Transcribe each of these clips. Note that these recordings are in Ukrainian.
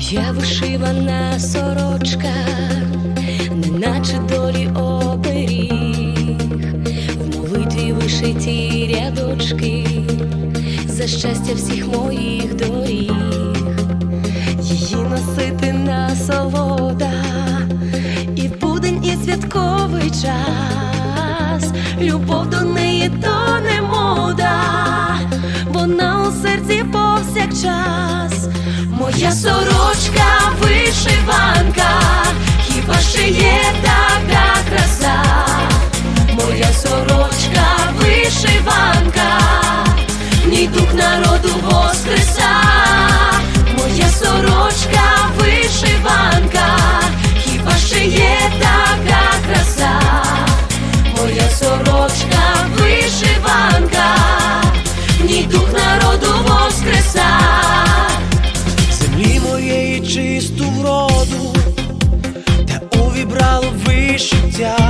Моя вишивана сорочка, неначе долі оберіг, в молитві вишиті рядочки, за щастя всіх моїх доріг, її носити насолода, і в будень, і святковий час, любов до неї воскреса. Моя сорочка вишиванка, хіба ще така краса? Моя сорочка вишиванка, ній дух народу воскреса. землі моєї чисту вроду, та увібрало вишиття,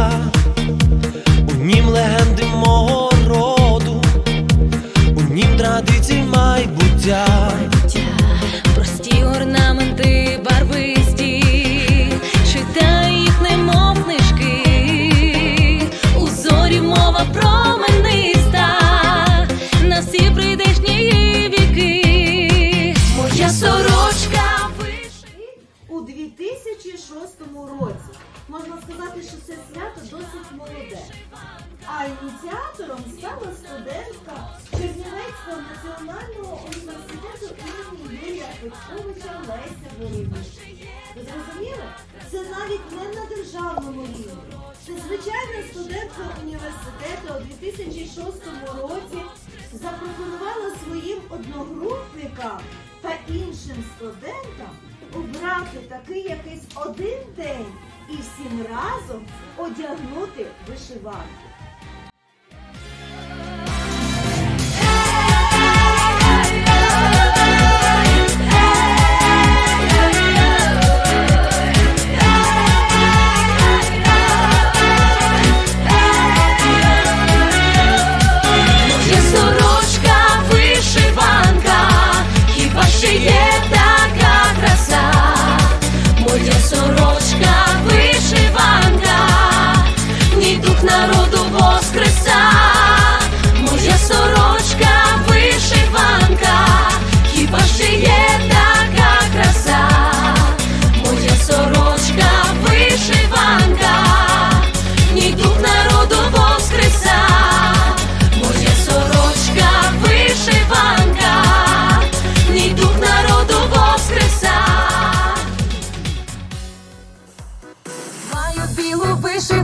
майбуття. Прості орнаменти барвисті, читай їх, немов книжки, у зорі мова промениста, на всі прийдешні віки. Моя сорочка вишивана. у 2006 році. Можна сказати, що це свято досить молоде. А ініціатором стала студентка Чернівецького національного університету Юрія Леся Волинівна. Ви зрозуміли? Це навіть не на державному рівні. Це звичайна студентка університету у 2006 році запропонувала своїм одногрупникам та іншим студентам обрати такий якийсь один день і всім разом одягнути вишиванку.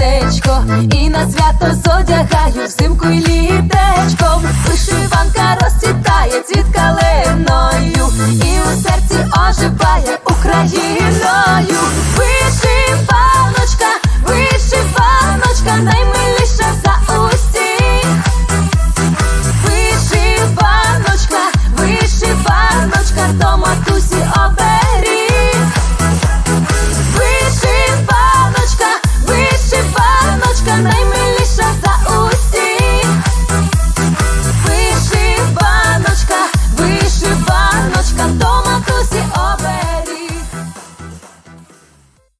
містечко, і на свято зодягаю взимку і літечком. Вишиванка розцвітає цвіт каленою.